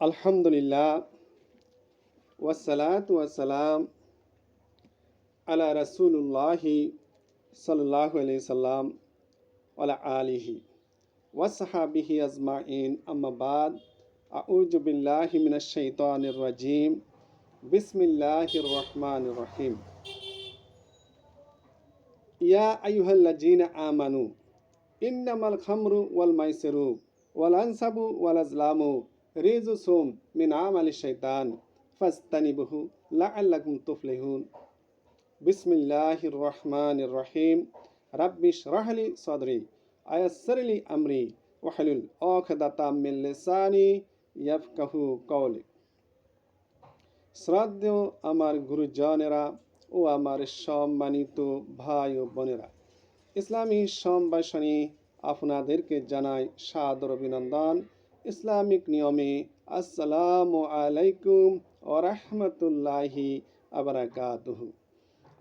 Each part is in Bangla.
আলহামদুলিল্লাহ ওয়াসালাত ওয়াসালাম আলা রাসুল্লাহি সাল্লাহ সাল্লাম আলা আলিহি ওয়াসাহাবিহি আজমাইন আম্মাবাদ আউযু বিল্লাহি মিনাশ শাইতানির রাজিম বিসমিল্লাহির রহমানির রহিম ইয়া আইয়ুহাল্লাযীনা আমানু ইন্নামাল খামরু ওয়াল মাইসিরু ওয়াল আনসাবু ওয়াল আজলামু রিজুসুম মিন আমালি শাইতান, ফাজতানিবুহু লাআল্লাকুম তুফলিহুন। বিসমিল্লাহির রহমানির রহিম। রাব্বি শরাহলি সদরি, আয়াসসিরলি আমরি, ওয়াহলুল উকদাতাম মিন লিসানি ইয়াফকাহু কওলি। শ্রদ্ধেয় আমার গুরুজনেরা ও আমার সম্মানিত ভাই ও বোনেরা, ইসলামী সম্ভাষণী আপনাদেরকে জানাই সাদর অভিনন্দন। ইসলামিক নিয়মে আসসালামু আলাইকুম ও রহমতুল্লাহি আবরাকাতুহু।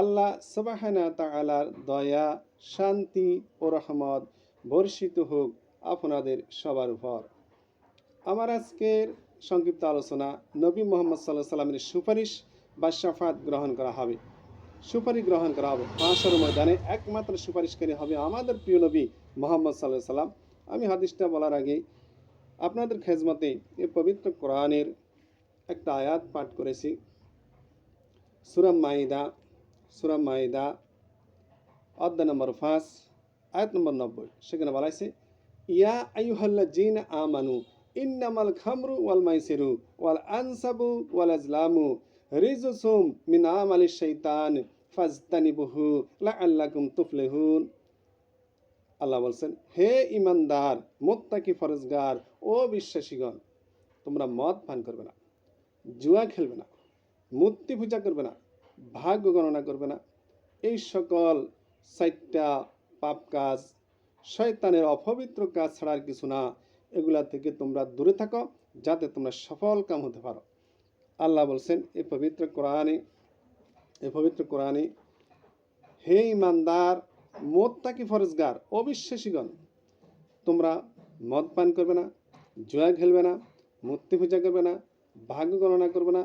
আল্লাহ সুবাহানা তাআলার দয়া, শান্তি ও রহমত বর্ষিত হোক আপনাদের সবার উপর। আমার আজকের সংক্ষিপ্ত আলোচনা, নবী মোহাম্মদ সাল্লাহ সাল্লামের সুপারিশ বা সাফাত গ্রহণ করা হবে। সুপারিশ গ্রহণ করা হবে হাসর ময়দানে, একমাত্র সুপারিশকারী হবে আমাদের প্রিয় নবী মোহাম্মদ সাল্লাহ সাল্লাম আমি হাদিসটা বলার আগে আপনাদের খেজমতে এই পবিত্র কোরআনের একটা আয়াত পাঠ করেছি। সুরাম মাইদা সুরাম মাইদা, অধ্যায় নম্বর পাঁচ, আয়াত নম্বর নব্বই। সেখানে বলা হয়েছে, ইয়া আইহাল্লা জিন আমানু, ইন্নামাল খামরু ওয়াল মাইসিরু ওয়াল আনসাবু ওয়াল আজলামু রিজুসুম মিন আমালি শাইতান ফাজতানিবুহু লাআল্লাকুম তুফলিহুন। আল্লাহ বলছেন, হে ইমানদার, মোত্তাকি ফরজগার, ও বিশ্বাসীগণ, তোমরা মদ পান করবে না, জুয়া খেলবে না, মূর্তি পূজা করবে না, ভাগ্য গণনা করবে না। এই সকল চারটা পাপ কাজ শয়তানের অপবিত্র কাজ ছাড়ার কিছু না। এগুলা থেকে তোমরা দূরে থাকো, যাতে তোমরা সফল কাম হতে পারো। আল্লাহ বলছেন, এ পবিত্র কোরআনে এ পবিত্র কোরআনে হে ইমানদার মোত্তাকি ফরজগার, অবিশ্বাসীগণ। তোমরা মদ পান করবে না, জুয়া খেলবে না, মূর্তি পূজা করবে না, ভাগ্য গণনা করবে না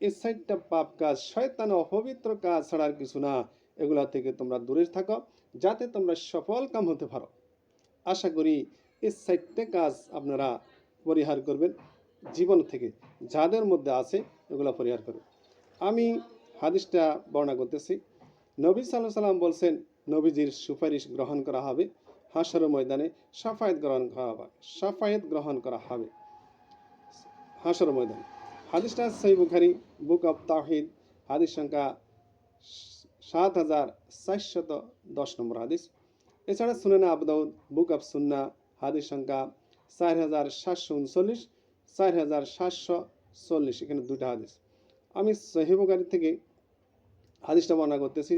এই সাইডটা পাপ কাজ, শয়তান অপবিত্র কাজ ছাড়ার কিছু না। এগুলা থেকে তোমরা দূরে থাকো, যাতে তোমরা সফল কাম হতে পারো। আশা করি এই সাইডটা কাজ আপনারা পরিহার করবেন, জীবন থেকে যাদের মধ্যে আছে এগুলো পরিহার করবেন আমি হাদিসটা বর্ণনা করতেছি। নবী সাল্লাহ সাল্লাম বলছেন নবীজির সুপারিশ গ্রহণ করা হবে। হাসর ময়দানে সাফায়েত গ্রহণ করা হবে। সাফায়েত গ্রহণ করা হবে। হাসর ময়দানে। হাদিসটা সই বুখারি, বুক অফ তাহিদ হাদিস সংখ্যা সাত হাজার চারশত দশ নম্বর হাদিস। এছাড়া সুনানা আবদাউদ বুক অফ সুন্না হাদিস সংখ্যা চার হাজার সাতশো উনচল্লিশ, চার হাজার সাতশো চল্লিশ। এখানে দুটা হাদিস। আমি সহিবুখারি থেকে হাদিসটা বর্ণনা করতেছি।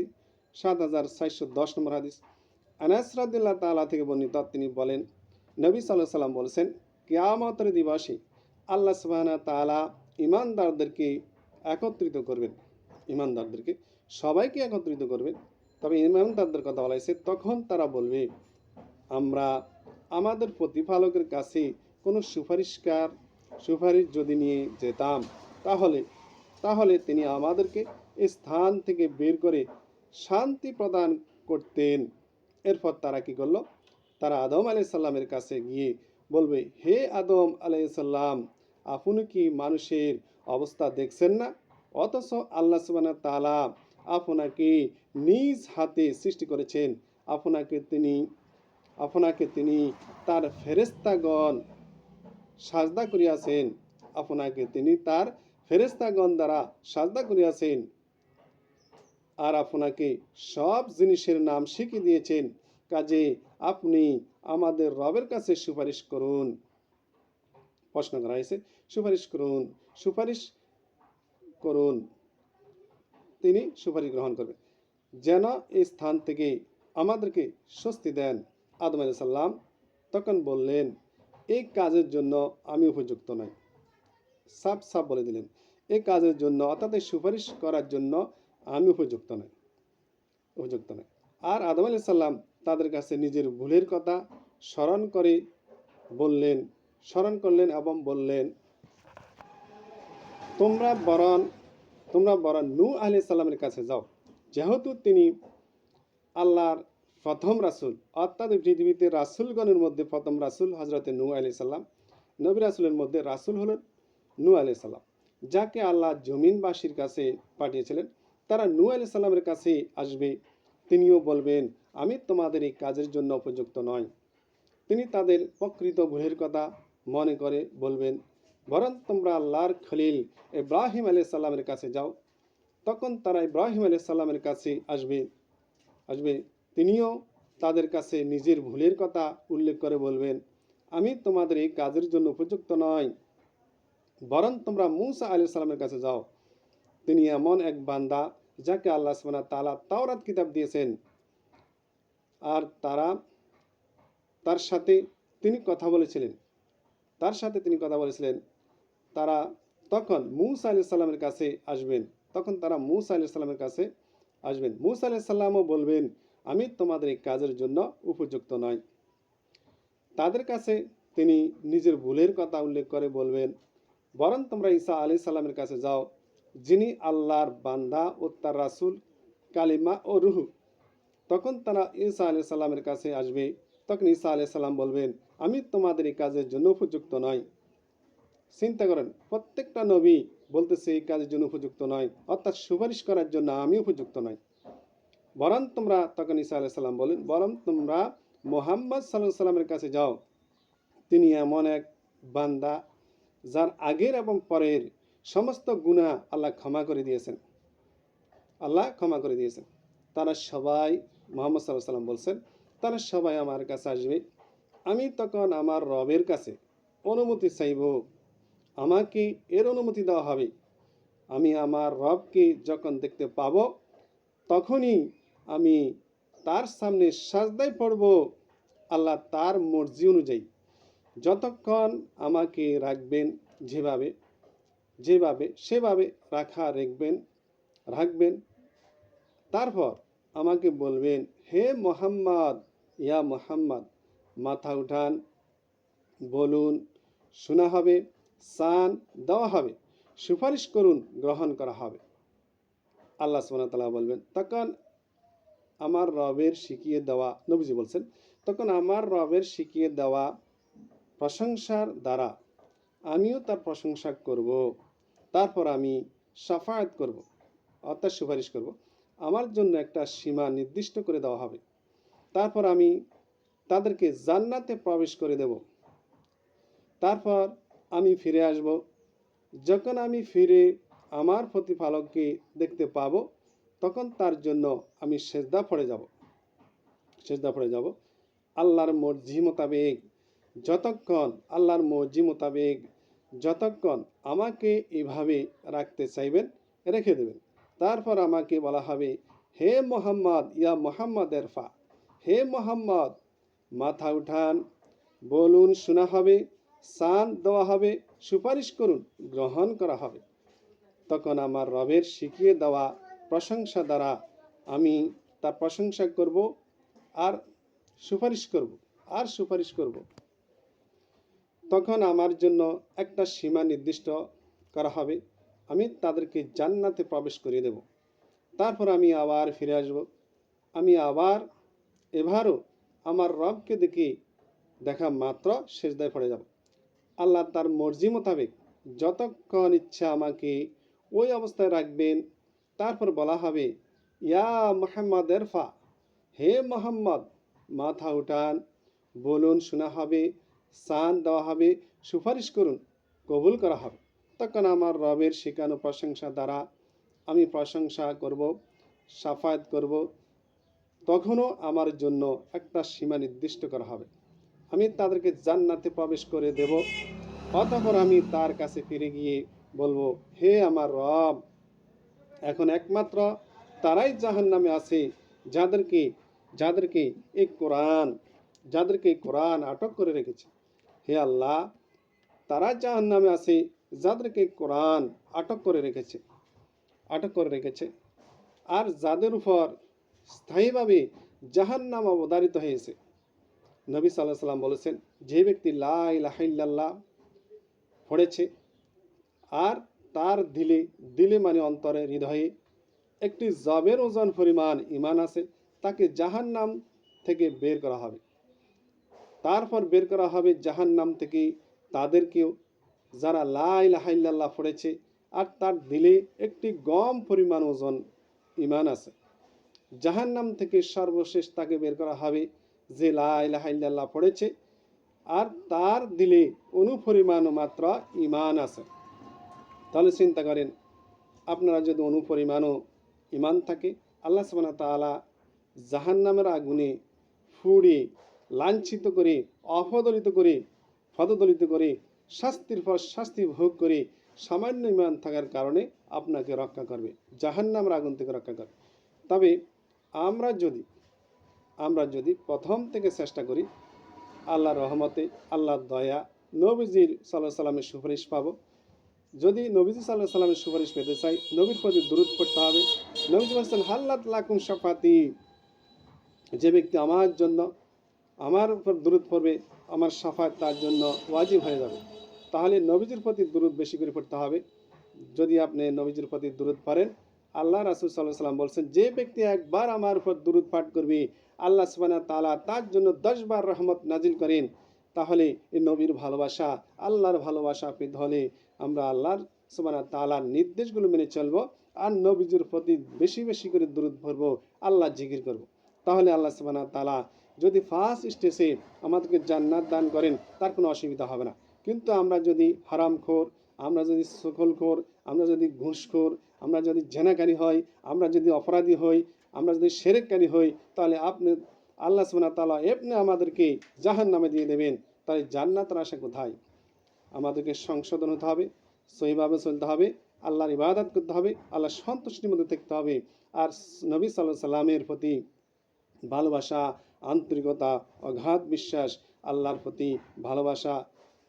সাত হাজার চারশো দশ নম্বর হাদিস। আনাস রাদিল্লাহ তালা থেকে বর্ণিত তিনি বলেন, নবী সাল্লাহ সাল্লাম বলেছেন, কেয়ামতের দিবসে আল্লাহ সুবাহানা তালা ইমানদারদেরকে একত্রিত করবেন। ইমানদারদেরকে সবাইকে একত্রিত করবেন। তবে ইমানদারদের কথা বলা হয়েছে, তখন তারা বলবে, আমরা আমাদের প্রতিপালকের কাছে কোনো সুপারিশকার, সুপারিশ যদি নিয়ে যেতাম, তাহলে তাহলে তিনি আমাদেরকে স্থান থেকে বের করে শান্তি প্রদান করতেন। এরপর তারা কি করল? তারা আদম আলাই সাল্লামের কাছে গিয়ে বলবে, হে আদম আলাই সাল্লাম আপনি কি মানুষের অবস্থা দেখছেন না? অথচ আল্লাহ তালা আপনাকে নিজ হাতে সৃষ্টি করেছেন। আপনাকে তিনি আপনাকে তিনি তার ফেরেস্তাগণ সাজদা করিয়াছেন। আপনাকে তিনি তার ফেরেস্তাগণ দ্বারা সাজদা করিয়াছেন। আর আপনাকে সব জিনিসের নাম শিখিয়ে দিয়েছেন। কাজে আপনি আমাদের রবের কাছে সুপারিশ করুন। প্রশ্ন করা হয়েছে, সুপারিশ করুন সুপারিশ করুন। তিনি সুপারিশ গ্রহণ করবেন। যেন এই স্থান থেকে আমাদেরকে স্বস্তি দেন। আদম সাল্লাম তখন বললেন, এই কাজের জন্য আমি উপযুক্ত নই। সাপ সাপ বলে দিলেন। এই কাজের জন্য অর্থাৎ সুপারিশ করার জন্য আমি উপযুক্ত নই উপযুক্ত নই। আর আদম আলি সাল্লাম তাদের কাছে নিজের ভুলের কথা স্মরণ করে বললেন, স্মরণ করলেন এবং বললেন, তোমরা বরণ তোমরা বরণ নু আলি সাল্লামের কাছে যাও। যেহেতু তিনি আল্লাহর প্রথম রাসুল, অর্থাৎ পৃথিবীতে রাসুলগণের মধ্যে প্রথম রাসুল হজরতে নু আলি সাল্লাম নবী রাসুলের মধ্যে রাসুল হলেন নু আলি সাল্লাম যাকে আল্লাহ জমিনবাসীর কাছে পাঠিয়েছিলেন। তারা নু আলি সাল্লামের কাছে আসবে। তিনিও বলবেন, আমি তোমাদের এই কাজের জন্য উপযুক্ত নয়। তিনি তাদের প্রকৃত ভুলের কথা মনে করে বলবেন, বরং তোমরা আল্লাহর খলিল ইব্রাহিম আলি সাল্লামের কাছে যাও। তখন তারা ইব্রাহিম আলি সাল্লামের কাছে আসবে। আসবে। তিনিও তাদের কাছে নিজের ভুলের কথা উল্লেখ করে বলবেন, আমি তোমাদের এই কাজের জন্য উপযুক্ত নয় বরং তোমরা মুসা আলি সাল্লামের কাছে যাও। তিনি এমন এক বান্দা যাকে আল্লাহ সুবহানাহু ওয়া তাআলা তাওরাত কিতাব দিয়েছেন। আর তারা তার সাথে তিনি কথা বলেছিলেন। তার সাথে তিনি কথা বলেছিলেন। তারা তখন মুসা আলি সাল্লামের কাছে আসবেন। তখন তারা মুসা আলি সাল্লামের কাছে আসবেন। মুসা আলি সাল্লামও বলবেন, আমি তোমাদের এই কাজের জন্য উপযুক্ত নয় তাদের কাছে তিনি নিজের ভুলের কথা উল্লেখ করে বলবেন, বরং তোমরা ঈসা আলি সাল্লামের কাছে যাও যিনি আল্লাহর বান্দা ও তার রাসুল, কালিমা ও রুহু। তখন তারা ঈসা আলি সাল্লামের কাছে আসবে। তখন ঈসা আলি সাল্লাম বলবেন, আমি তোমাদের এই কাজের জন্য উপযুক্ত নয়। চিন্তা করেন, প্রত্যেকটা নবী বলতেছে, এই কাজের জন্য উপযুক্ত নয়। অর্থাৎ সুপারিশ করার জন্য আমি উপযুক্ত নয় বরং তোমরা, তখন ঈসা আলাহ সাল্লাম বলেন, বরং তোমরা মোহাম্মদ সাল্লাহ সাল্লামের কাছে যাও। তিনি এমন এক বান্দা, যার আগের এবং পরের সমস্ত গুণা আল্লাহ ক্ষমা করে দিয়েছেন। আল্লাহ ক্ষমা করে দিয়েছেন। তারা সবাই মোহাম্মদ সাল্লাহ সাল্লাম বলছেন, তারা সবাই আমার কাছে আসবে। আমি তখন আমার রবের কাছে অনুমতি চাইব। আমাকে এর অনুমতি দেওয়া হবে। আমি আমার রবকে যখন দেখতে পাব, তখনই আমি তার সামনে সাজদায় পড়ব। আল্লাহ তার মর্জি অনুযায়ী যতক্ষণ আমাকে রাখবেন যেভাবে যেভাবে, সেভাবে রাখা রাখবেন রাখবেন। তারপর আমাকে বলবেন, হে মোহাম্মদ, ইয়া মোহাম্মদ, মাথা উঠান, বলুন, শোনা হবে, সান দেওয়া হবে, সুপারিশ করুন, গ্রহণ করা হবে। আল্লাহ সুবহানাহু বলবেন, তখন আমার রবের শিখিয়ে দেওয়া, নবীজি বলছেন, তখন আমার রবের শিখিয়ে দেওয়া প্রশংসার দ্বারা আমিও তার প্রশংসা করব। তারপর আমি সাফায়াত করব, অর্থাৎ সুপারিশ করব। আমার জন্য একটা সীমা নির্দিষ্ট করে দেওয়া হবে। তারপর আমি তাদেরকে জান্নাতে প্রবেশ করে দেব। তারপর আমি ফিরে আসব। যখন আমি ফিরে আমার প্রতিপালককে দেখতে পাব, তখন তার জন্য আমি সেজদা পড়ে যাব। সেজদা পড়ে যাব। আল্লাহর মর্জি মোতাবেক, যতক্ষণ আল্লাহর মর্জি মোতাবেক যতক্ষণ আমাকে এভাবে রাখতে চাইবেন, রেখে দেবেন। তারপর আমাকে বলা হবে, হে মোহাম্মদ, ইয়া মোহাম্মদ এরফা। হে মোহাম্মদ, মাথা উঠান। বলুন, শোনা হবে। সান দেওয়া হবে। সুপারিশ করুন, গ্রহণ করা হবে। তখন আমার রবের শিখিয়ে দেওয়া প্রশংসা দ্বারা আমি তার প্রশংসা করব আর সুপারিশ করব, আর সুপারিশ করব। তখন আমার জন্য একটা সীমা নির্দিষ্ট করা হবে। আমি তাদেরকে জান্নাতে প্রবেশ করিয়ে দেব। তারপর আমি আবার ফিরে আসব। আমি আবার এবারও আমার রবকে দেখে দেখা মাত্র শেষদায় পড়ে যাব। আল্লাহ তার মর্জি মোতাবেক যতক্ষণ ইচ্ছা আমাকে ওই অবস্থায় রাখবেন। তারপর বলা হবে, ইয়া মোহাম্মদ, এরফা। হে মোহাম্মদ, মাথা উঠান। বলুন, শোনা হবে। সান দেওয়া হবে, সুপারিশ করুন, কবুল করা হবে। তখন আমার রবের শেখানো প্রশংসা দ্বারা আমি প্রশংসা করব, সাফায়াত করব। তখনও আমার জন্য একটা সীমা নির্দিষ্ট করা হবে। আমি তাদেরকে জান্নাতে প্রবেশ করে দেব। অতঃপর আমি তার কাছে ফিরে গিয়ে বলব, হে আমার রব, এখন একমাত্র তারাই জাহান নামে আছে, যাদেরকে যাদেরকে এই কোরআন, যাদেরকে কোরআন আটক করে রেখেছে। হে আল্লাহ, তারা জাহান নামে আছে, যাদেরকে কোরআন আটক করে রেখেছে। আটক করে রেখেছে। আর যাদের উপর স্থায়ীভাবে জাহান নাম অবধারিত হয়েছে। নবী সাল্লাহ সাল্লাম বলেছেন, যে ব্যক্তি লা ইলাহা ইল্লাল্লাহ পড়েছে, আর তার দিলে দিলে মানে অন্তরে হৃদয়ে একটি জবের ওজন পরিমাণ ইমান আছে, তাকে জাহান্নাম থেকে বের করা হবে। তারপর বের করা হবে জাহান্নাম থেকে। তাদেরকেও যারা লাই লাহাইল্লাহ পড়েছে আর তার দিলে একটি গম পরিমাণ ওজন ইমান আছে। জাহান্নাম থেকে সর্বশেষ তাকে বের করা হবে যে লাই লাহাইল্লাহ পড়েছে আর তার দিলে অনুপরিমাণ মাত্র ইমান আছে। তাহলে চিন্তা করেন, আপনারা যদি অনুপরিমাণও ইমান থাকে, আল্লাহ সুবহানাহু ওয়া তাআলা জাহান্নামের আগুনে ফুড়ে লাঞ্ছিত করে, অপদলিত করে, পদদলিত করে, শাস্তির পর শাস্তি ভোগ করে, সামান্য ইমান থাকার কারণে আপনাকে রক্ষা করবে, জাহান্নামের আগুন থেকে রক্ষা করবে। তবে আমরা যদি আমরা যদি প্রথম থেকে চেষ্টা করি, আল্লাহর রহমতে, আল্লাহর দয়া, নবীজির সাল্লাহ সাল্লামের সুপারিশ পাবো। যদি নবীজি সাল্লাহ সাল্লামের সুপারিশ পেতে চাই, নবীর প্রতি দূরত পড়তে হবে। নবীজি বলছেন, হাল্লাত লাকুম সাফাতি যে ব্যক্তি আমার জন্য আমার উপর দূরত পড়বে, আমার সাফাত তার জন্য ওয়াজিব হয়ে যাবে তাহলে নবীজির প্রতি দূরত বেশি করে পড়তে হবে যদি আপনি নবীজির প্রতি দূরত পড়েন, আল্লাহ রাসুল সাল্লাহ সাল্লাম বলছেন, যে ব্যক্তি একবার আমার উপর দূরত পাঠ করবে, আল্লাহ সুবানা তালা তার জন্য দশবার রহমত নাজিল করেন, তাহলে এই নবীর ভালোবাসা, আল্লাহর ভালোবাসা পেতে হলে আমরা আল্লাহর সুবানা তালার নির্দেশগুলো মেনে চলবো আর নবীজির প্রতি বেশি বেশি করে দূরত ভরবো আল্লাহ জিকির করব। তাহলে আল্লাহ সুবানা তালা যদি ফার্স্ট স্টেজে আমাদেরকে জান্নাত দান করেন, তার কোনো অসুবিধা হবে না। কিন্তু আমরা যদি হারামখোর, আমরা যদি সকলখোর আমরা যদি ঘুষখোর, আমরা যদি জেনাকারী হই, আমরা যদি অপরাধী হই, আমরা যদি সেরেককারী হই, তাহলে আপনি, আল্লাহ সুবহানাহু তাআলা এমনি আমাদেরকে জাহান নামে দিয়ে দেবেন। তাই জান্নাতের আশা কোথায়? আমাদেরকে সংশোধন হতে হবে, সহিভাবে চলতে হবে, আল্লাহর ইবাদত করতে হবে আল্লাহ সন্তুষ্টির মধ্যে থাকতে হবে। আর নবী সাল্লাহ সাল্লামের প্রতি ভালোবাসা আন্তরিকতা অগাধ বিশ্বাস, আল্লাহর প্রতি ভালোবাসা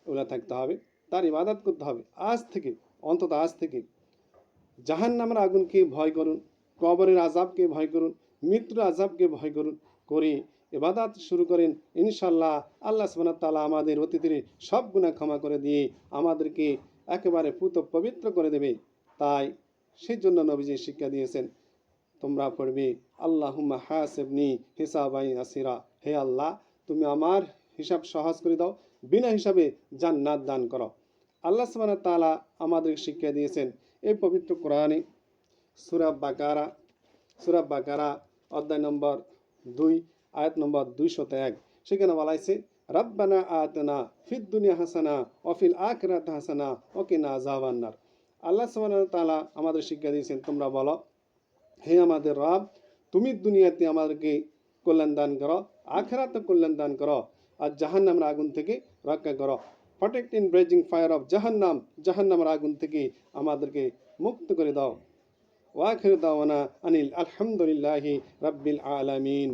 ওগুলো থাকতে হবে। তার ইবাদত করতে হবে। আজ থেকে, অন্তত আজ থেকে জাহান নামের আগুনকে ভয় করুন, কবরের আজাবকে ভয় করুন, মৃত্যুর আজাবকে ভয় করুন, করে এবাদাত শুরু করেন। ইনশাল্লাহ আল্লাহ সুবহানাহু তালা আমাদের অতীতের সব গুনাহ ক্ষমা করে দিয়ে আমাদেরকে একেবারে পুত পবিত্র করে দেবে। তাই সেই জন্য নবীজি শিক্ষা দিয়েছেন তোমরা পড়বে, আল্লাহুম্মা হাসিবনি হিসাবাই আসিরা হে আল্লাহ, তুমি আমার হিসাব সহজ করে দাও, বিনা হিসাবে জান্নাত দান করো। আল্লাহ সুবহানাহু তালা আমাদের শিক্ষা দিয়েছেন এই পবিত্র কোরআনে সূরা বাকারা সূরা বাকারা অধ্যায় নম্বর দুই, আয়াত নম্বর দুইশত এক। সেখানে বলা হয়েছে, রব্বানা আতনা ফিদ দুনিয়া হাসানা অফিল আখরাত হাসানা ওকে না আযাবান্নার আল্লাহ সুবহানাহু তালা আমাদের শিক্ষা দিয়েছেন, তোমরা বলো হে আমাদের রব, তুমি দুনিয়াতে আমাদেরকে কল্যাণ দান করো, আখেরাতে কল্যাণ দান করো, আর জাহান্নামের আগুন থেকে রক্ষা করো। Protect in blazing fire of জাহান্নাম, জাহান্নামের আগুন থেকে আমাদেরকে মুক্ত করে দাও। ওয়াখির দাওয়ানা আনিল আলহামদুলিল্লাহি রাব্বিল আলামিন।